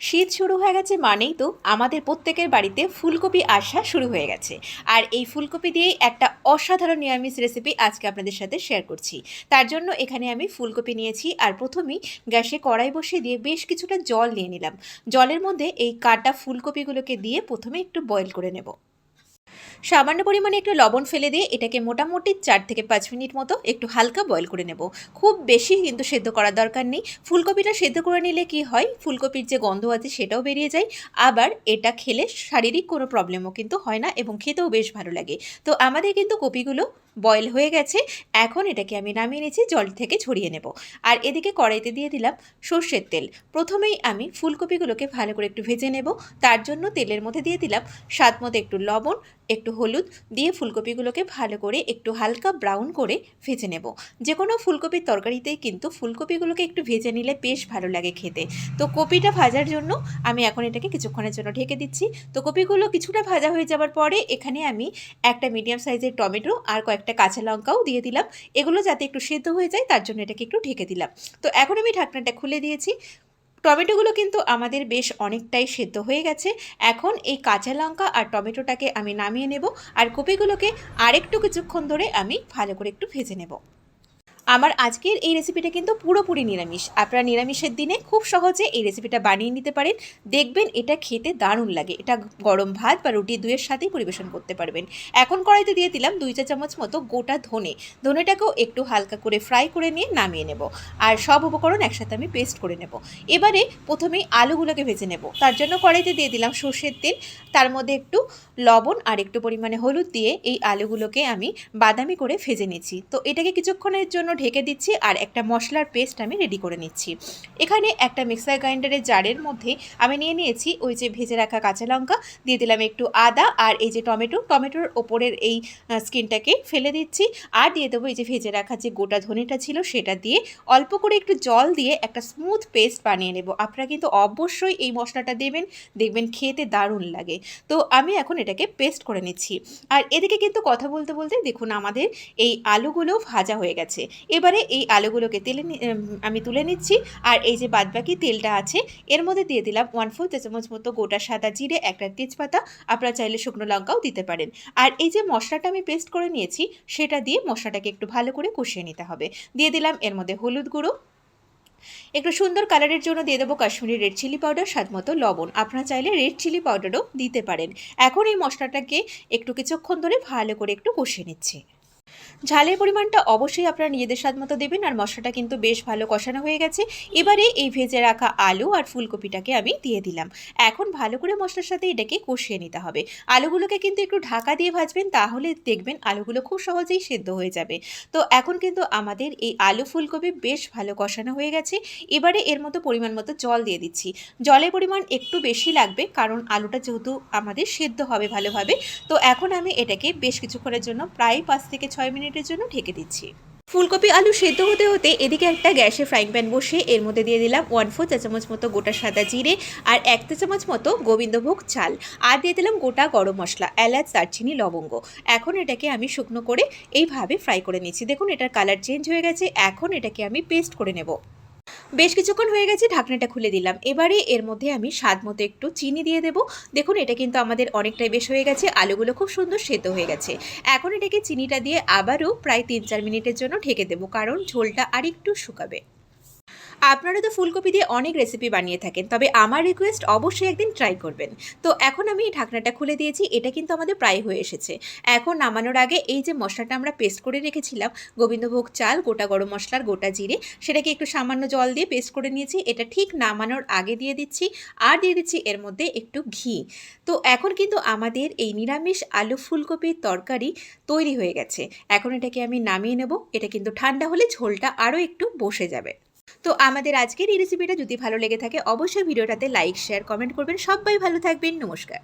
শীত শুরু হয়ে গেছে মানেই তো আমাদের প্রত্যেকের বাড়িতে ফুলকপি আসা শুরু হয়ে গেছে। আর এই ফুলকপি দিয়েই একটা অসাধারণ নিরামিষ রেসিপি আজকে আপনাদের সাথে শেয়ার করছি। তার জন্য এখানে আমি ফুলকপি নিয়েছি আর প্রথমেই গ্যাসে কড়াই বসিয়ে দিয়ে বেশ কিছুটা জল নিয়ে নিলাম। জলের মধ্যে এই কাটা ফুলকপিগুলোকে দিয়ে প্রথমে একটু বয়েল করে নেব। সামান্য পরিমাণে একটু লবণ ফেলে দিয়ে এটাকে মোটামুটি চার থেকে পাঁচ মিনিট মতো একটু হালকা বয়েল করে নেব। খুব বেশি কিন্তু সেদ্ধ করার দরকার নেই। ফুলকপিটা সেদ্ধ করে নিলে কি হয়? ফুলকপির যে গন্ধ আছে সেটাও বেরিয়ে যায়। আবার এটা খেলে শারীরিক কোনো প্রবলেমও কিন্তু হয় না এবং খেতেও বেশ ভালো লাগে। তো আমাদের কিন্তু কপিগুলো বয়েল হয়ে গেছে, এখন এটাকে আমি নামিয়ে নিয়েছি, জল থেকে ছড়িয়ে নেব। আর এদিকে কড়াইতে দিয়ে দিলাম সর্ষের তেল। প্রথমেই আমি ফুলকপিগুলোকে ভালো করে একটু ভেজে নেব। তার জন্য তেলের মধ্যে দিয়ে দিলাম স্বাদ মতো একটু লবণ, একটু হলুদ দিয়ে ফুলকপিগুলোকে ভালো করে একটু হালকা ব্রাউন করে ভেজে নেব। যে কোনো ফুলকপির তরকারিতেই কিন্তু ফুলকপিগুলোকে একটু ভেজে নিলে বেশ ভালো লাগে খেতে। তো কপিটা ভাজার জন্য আমি এখন এটাকে কিছুক্ষণের জন্য ঢেকে দিচ্ছি। তো কপিগুলো কিছুটা ভাজা হয়ে যাওয়ার পরে এখানে আমি একটা মিডিয়াম সাইজের টমেটো আর কয়েকটা কাঁচা লঙ্কাও দিয়ে দিলাম। এগুলো যাতে একটু সেদ্ধ হয়ে যায়, তার জন্য এটাকে একটু ঢেকে দিলাম। তো এখন আমি ঢাকনাটা খুলে দিয়েছি। টমেটোগুলো কিন্তু আমাদের বেশ অনেকটাই সেদ্ধ হয়ে গেছে। এখন এই কাঁচা লঙ্কা আর টমেটোটাকে আমি নামিয়ে নেব। আর কপিগুলোকে আরেকটু কিছুক্ষণ ধরে আমি ভালো করে একটু ভেজে নেব। আমার আজকের এই রেসিপিটা কিন্তু পুরোপুরি নিরামিষ। আপনারা নিরামিষের দিনে খুব সহজে এই রেসিপিটা বানিয়ে নিতে পারেন। দেখবেন এটা খেতে দারুণ লাগে। এটা গরম ভাত বা রুটি দুইয়ের সাথেই পরিবেশন করতে পারবেন। এখন কড়াইতে দিয়ে দিলাম দুই চা চামচ মতো গোটা ধনে। ধনেটাকেও একটু হালকা করে ফ্রাই করে নিয়ে নামিয়ে নেব। আর সব উপকরণ একসাথে আমি পেস্ট করে নেব। এবারে প্রথমেই আলুগুলোকে ভেজে নেব। তার জন্য কড়াইতে দিয়ে দিলাম সর্ষের তেল। তার মধ্যে একটু লবণ আর একটু পরিমাণে হলুদ দিয়ে এই আলুগুলোকে আমি বাদামি করে ভেজে নিচ্ছি। তো এটাকে কিছুক্ষণের জন্য ঢেকে দিচ্ছি আর একটা মশলার পেস্ট আমি রেডি করে নিচ্ছি। এখানে একটা মিক্সার গ্রাইন্ডারের জারের মধ্যে আমি নিয়ে নিয়েছি ওই যে ভেজে রাখা কাঁচা লঙ্কা, দিয়ে দিলাম একটু আদা আর এই যে টমেটো, টমেটোর ওপরের এই স্কিনটাকে ফেলে দিচ্ছি আর দিয়ে দেবো এই যে ভেজে রাখা যে গোটা ধনেটা ছিল সেটা দিয়ে অল্প করে একটু জল দিয়ে একটা স্মুথ পেস্ট বানিয়ে নেব। আপনারা কিন্তু অবশ্যই এই মশলাটা দেবেন, দেখবেন খেতে দারুণ লাগে। তো আমি এখন এটাকে পেস্ট করে নিচ্ছি। আর এদিকে কিন্তু কথা বলতে বলতে দেখুন আমাদের এই আলুগুলো ভাজা হয়ে গেছে। এবারে এই আলুগুলোকে তেলে আমি তুলে নিচ্ছি। আর এই যে বাদবাকি তেলটা আছে, এর মধ্যে দিয়ে দিলাম ওয়ান ফোর চা চামচ মতো গোটা সাদা জিরে, একটা তেজপাতা। আপনারা চাইলে শুকনো লঙ্কাও দিতে পারেন। আর এই যে মশলাটা আমি পেস্ট করে নিয়েছি, সেটা দিয়ে মশলাটাকে একটু ভালো করে কষিয়ে নিতে হবে। দিয়ে দিলাম এর মধ্যে হলুদ গুঁড়ো। একটু সুন্দর কালারের জন্য দিয়ে দেবো কাশ্মীরি রেড চিলি পাউডার স্বাদ মতো লবণ। আপনারা চাইলে রেড চিলি পাউডারও দিতে পারেন। এখন এই মশলাটাকে একটু কিছুক্ষণ ধরে ভালো করে একটু কষিয়ে নিচ্ছি। ঝালের পরিমাণটা অবশ্যই আপনারা নিজেদের স্বাদ মতো দেবেন, আর মশলাটা কিন্তু বেশ ভালো কষানো হয়ে গেছে। এবারে এই ভেজে রাখা আলু আর ফুলকপিটাকে আমি দিয়ে দিলাম। এখন ভালো করে মশলার সাথে এটাকে কষিয়ে নিতে হবে। আলুগুলোকে কিন্তু একটু ঢাকা দিয়ে ভাজবেন, তাহলে দেখবেন আলুগুলো খুব সহজেই সেদ্ধ হয়ে যাবে। তো এখন কিন্তু আমাদের এই আলু ফুলকপি বেশ ভালো কষানো হয়ে গেছে। এবারে এর মতো পরিমাণ মতো জল দিয়ে দিচ্ছি। জলের পরিমাণ একটু বেশি লাগবে, কারণ আলুটা যেহেতু আমাদের সেদ্ধ হবে ভালোভাবে। তো এখন আমি এটাকে বেশ কিছুক্ষণের জন্য প্রায় পাঁচ থেকে ছয় মিনিটের জন্য ঢেকে দিচ্ছি। ফুলকপি, আলু সেদ্ধ হতে হতে এদিকে একটা গ্যাসে ফ্রাইং প্যান বসে এর মধ্যে দিয়ে দিলাম ওয়ান ফোর চা চামচ মতো গোটা সাদা জিরে আর এক চা চামচ মতো গোবিন্দভোগ চাল। আর দিয়ে দিলাম গোটা গরম মশলা, এলাচ, দারচিনি, লবঙ্গ। এখন এটাকে আমি শুকনো করে এইভাবে ফ্রাই করে নিচ্ছি। দেখুন, এটার কালার চেঞ্জ হয়ে গেছে। এখন এটাকে আমি পেস্ট করে নেব। বেশ কিছুক্ষণ হয়ে গেছে, ঢাকনাটা খুলে দিলাম। এবারে এর মধ্যে আমি স্বাদ মতো একটু চিনি দিয়ে দেবো। দেখুন, এটা কিন্তু আমাদের অনেকটাই বেশ হয়ে গেছে, আলুগুলো খুব সুন্দর সেদ্ধ হয়ে গেছে। এখন এটাকে চিনিটা দিয়ে আবারও প্রায় তিন চার মিনিটের জন্য ঢেকে দেবো, কারণ ঝোলটা আর একটু শুকাবে। আপনারা তো ফুলকপি দিয়ে অনেক রেসিপি বানিয়ে থাকেন, তবে আমার রিকোয়েস্ট অবশ্যই একদিন ট্রাই করবেন। তো এখন আমি এই ঢাকনাটা খুলে দিয়েছি, এটা কিন্তু আমাদের প্রায় হয়ে এসেছে। এখন নামানোর আগে এই যে মশলাটা আমরা পেস্ট করে রেখেছিলাম, গোবিন্দভোগ চাল, গোটা গরম মশলার গোটা জিরে, সেটাকে একটু সামান্য জল দিয়ে পেস্ট করে নিয়েছি, এটা ঠিক নামানোর আগে দিয়ে দিচ্ছি, আর দিয়ে দিচ্ছি এর মধ্যে একটু ঘি। তো এখন কিন্তু আমাদের এই নিরামিষ আলু ফুলকপির তরকারি তৈরি হয়ে গেছে। এখন এটাকে আমি নামিয়ে নেব, এটা কিন্তু ঠান্ডা হলে ঝোলটা আরও একটু বসে যাবে। তো আমাদের আজকের এই রেসিপিটা যদি ভালো লেগে থাকে, অবশ্যই ভিডিওটাতে লাইক শেয়ার কমেন্ট করবেন। সবাই ভালো থাকবেন। নমস্কার।